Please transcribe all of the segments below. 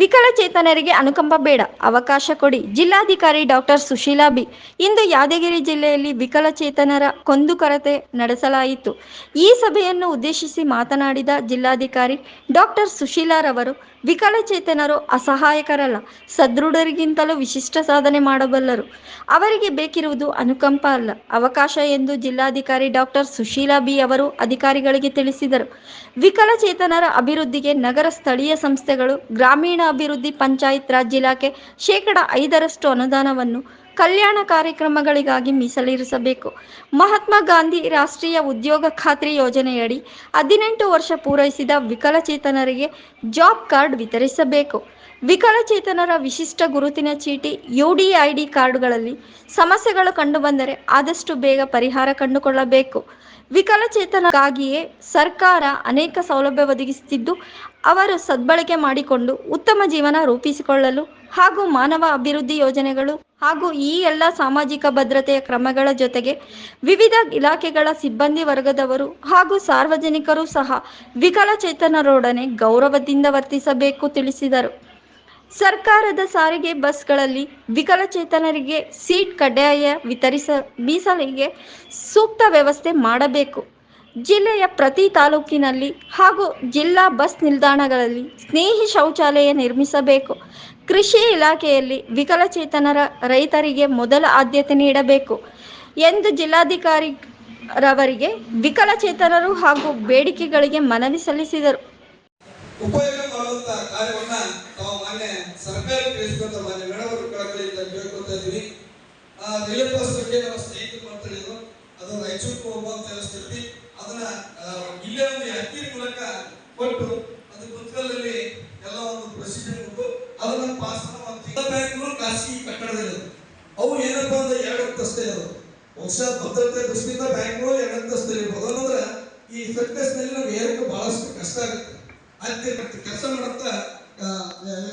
ವಿಕಲಚೇತನರಿಗೆ ಅನುಕಂಪ ಬೇಡ. ಅವಕಾಶ ಕೊಡಿ. ಜಿಲ್ಲಾಧಿಕಾರಿ ಡಾಕ್ಟರ್ ಸುಶೀಲಾ ಬಿ. ಇಂದು ಯಾದಗಿರಿ ಜಿಲ್ಲೆಯಲ್ಲಿ ವಿಕಲಚೇತನರ ಕುಂದುಕೊರತೆ ನಡೆಸಲಾಯಿತು. ಈ ಸಭೆಯನ್ನು ಉದ್ದೇಶಿಸಿ ಮಾತನಾಡಿದ ಜಿಲ್ಲಾಧಿಕಾರಿ ಡಾಕ್ಟರ್ ಸುಶೀಲಾರವರು ವಿಕಲಚೇತನರು ಅಸಹಾಯಕರಲ್ಲ, ಸದೃಢರಿಗಿಂತಲೂ ವಿಶಿಷ್ಟ ಸಾಧನೆ ಮಾಡಬಲ್ಲರು. ಅವರಿಗೆ ಬೇಕಿರುವುದು ಅನುಕಂಪ ಅಲ್ಲ. ಅವಕಾಶ ಎಂದು ಜಿಲ್ಲಾಧಿಕಾರಿ ಡಾಕ್ಟರ್ ಸುಶೀಲಾ ಬಿ ಅವರು ಅಧಿಕಾರಿಗಳಿಗೆ ತಿಳಿಸಿದರು. ವಿಕಲಚೇತನರ ಅಭಿವೃದ್ಧಿಗೆ ನಗರ ಸ್ಥಳೀಯ ಸಂಸ್ಥೆಗಳು ಗ್ರಾಮೀಣ ಅಭಿವೃದ್ಧಿ ಪಂಚಾಯತ್ ರಾಜ್ ಇಲಾಖೆ ಶೇಕಡ ಐದರಷ್ಟು ಅನುದಾನವನ್ನು ಕಲ್ಯಾಣ ಕಾರ್ಯಕ್ರಮಗಳಿಗಾಗಿ ಮೀಸಲಿರಿಸಬೇಕು. ಮಹಾತ್ಮ ಗಾಂಧಿ ರಾಷ್ಟ್ರೀಯ ಉದ್ಯೋಗ ಖಾತ್ರಿ ಯೋಜನೆಯಡಿ ಹದಿನೆಂಟು ವರ್ಷ ಪೂರೈಸಿದ ವಿಕಲಚೇತನರಿಗೆ ಜಾಬ್ ಕಾರ್ಡ್ ವಿತರಿಸಬೇಕು. ವಿಕಲಚೇತನರ ವಿಶಿಷ್ಟ ಗುರುತಿನ ಚೀಟಿ ಯುಡಿಐಡಿ ಕಾರ್ಡ್ಗಳಲ್ಲಿ ಸಮಸ್ಯೆಗಳು ಕಂಡುಬಂದರೆ ಆದಷ್ಟು ಬೇಗ ಪರಿಹಾರ ಕಂಡುಕೊಳ್ಳಬೇಕು. ವಿಕಲಚೇತನಕ್ಕಾಗಿಯೇ ಸರ್ಕಾರ ಅನೇಕ ಸೌಲಭ್ಯ ಒದಗಿಸುತ್ತಿದ್ದು, ಅವರು ಸದ್ಬಳಕೆ ಮಾಡಿಕೊಂಡು ಉತ್ತಮ ಜೀವನ ರೂಪಿಸಿಕೊಳ್ಳಲು ಹಾಗೂ ಮಾನವ ಅಭಿವೃದ್ಧಿ ಯೋಜನೆಗಳು ಹಾಗೂ ಈ ಎಲ್ಲ ಸಾಮಾಜಿಕ ಭದ್ರತೆಯ ಕ್ರಮಗಳ ಜೊತೆಗೆ ವಿವಿಧ ಇಲಾಖೆಗಳ ಸಿಬ್ಬಂದಿ ವರ್ಗದವರು ಹಾಗೂ ಸಾರ್ವಜನಿಕರು ಸಹ ವಿಕಲಚೇತನರೊಡನೆ ಗೌರವದಿಂದ ವರ್ತಿಸಬೇಕು ತಿಳಿಸಿದರು. ಸರ್ಕಾರದ ಸಾರಿಗೆ ಬಸ್ಗಳಲ್ಲಿ ವಿಕಲಚೇತನರಿಗೆ ಸೀಟ್ ಕಡ್ಡಾಯ ವಿತರಿಸ, ಮೀಸಲಿಗೆ ಸೂಕ್ತ ವ್ಯವಸ್ಥೆ ಮಾಡಬೇಕು. ಜಿಲ್ಲೆಯ ಪ್ರತಿ ತಾಲೂಕಿನಲ್ಲಿ ಹಾಗೂ ಜಿಲ್ಲಾ ಬಸ್ ನಿಲ್ದಾಣಗಳಲ್ಲಿ ಸ್ನೇಹಿ ಶೌಚಾಲಯ ನಿರ್ಮಿಸಬೇಕು. ಕೃಷಿ ಇಲಾಖೆಯಲ್ಲಿ ವಿಕಲಚೇತನರ ರೈತರಿಗೆ ಮೊದಲ ಆದ್ಯತೆ ನೀಡಬೇಕು ಎಂದು ಜಿಲ್ಲಾಧಿಕಾರಿ ರವರಿಗೆ ವಿಕಲಚೇತನರು ಹಾಗೂ ಬೇಡಿಕೆಗಳಿಗೆ ಮನವಿ ಸಲ್ಲಿಸಿದರು. ಉಪಯೋಗ ಮೂಲಕ ಕೊಟ್ಟು ಅದು ಪ್ರೊಸೀಜರ್ ಕೊಟ್ಟು ಅದನ್ನ ಪಾಸ್ ಬ್ಯಾಂಕ್ಗಳು ಖಾಸಗಿ ಕಟ್ಟಡದಲ್ಲಿ. ಅವು ಏನಪ್ಪ ಅಂದ್ರೆ ಎರಡು ಅಂತಸ್ತೆ ಅದು. ಬಹುಶಃ ಭದ್ರತೆ ದೃಷ್ಟಿಯಿಂದ ಬ್ಯಾಂಕ್ಗಳು ಎರಡು ಅಂತಸ್ತಲ್ಲಿ ಇರ್ಬೋದು. ಈ ಫಿಟ್ನೆಸ್ನಲ್ಲಿ ನಾವು ಏರಕ್ಕೆ ಬಹಳಷ್ಟು ಕಷ್ಟ ಆಗುತ್ತೆ. ಮತ್ತೆ ಕೆಲಸ ಮಾಡಂತ ಆ,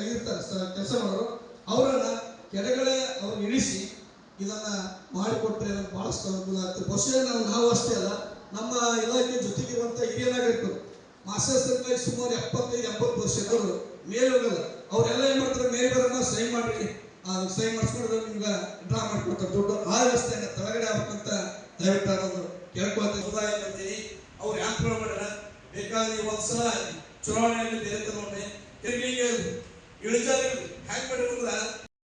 ಇರ್ತಾರೆ ಕೆಲಸ ಮಾಡೋರು. ಅವರನ್ನ ಕೆಳಗಡೆ ಅವ್ರು ಇಳಿಸಿ ಇದನ್ನ ಮಾಡಿಕೊಟ್ರೆ ನಮ್ಗೆ ಬಹಳಷ್ಟು ಅನುಕೂಲ ಆಗ್ತದೆ ಬಹುಶಃ ನಾವು ನಾವು ಅಷ್ಟೇ ಅಲ್ಲ ನಮ್ಮ ಇಲಾಖೆ ಜೊತೆಗಿರುವಂತ ಹಿರಿಯ ನಾಗರಿಕರು ಮಾಸ್ಟರ್ ಸರ್ಕಾರಿ ಸುಮಾರು ಎಪ್ಪತ್ತೈದು ಎಂಬತ್ತು ವರ್ಷದವರು ಮೇಲೆ ಹೋಗಲ್ಲ ಅವರೆಲ್ಲ ಏನ್ ಮಾಡ್ತಾರೆ ಮೇಲೆ ಬರೋಣ ಸೈನ್ ಮಾಡ್ರಿ ಸೈನ್ ಮಾಡಿಸ್ಕೊಂಡು ನಿಮ್ಗೆ ಡ್ರಾ ಮಾಡ್ಕೊಡ್ತಾರೆ. ದೊಡ್ಡ ಆ ವ್ಯವಸ್ಥೆಯನ್ನ ತಳಗಡೆ ಹಾಕಂತ ದಯವಿಟ್ಟು ಅನ್ನೋದು ಕೇಳ್ಕೊತ ಸಮುದಾಯ ಅಂತೀನಿ ಅವ್ರು ಯಾಕೆ ಪ್ರಯೋಗ ಮಾಡ್ಯಾರ? ಬೇಕಾದ್ರೆ ಒಂದ್ಸಲ ಚುನಾವಣೆಯಲ್ಲಿ ಬೇರೆ ತಗೊಂಡೆ ತಿರ್ಗಿ ಇಳಿಜಾರಿ ಹ್ಯಾಂಗ್ ಮಾಡಿದ್ರು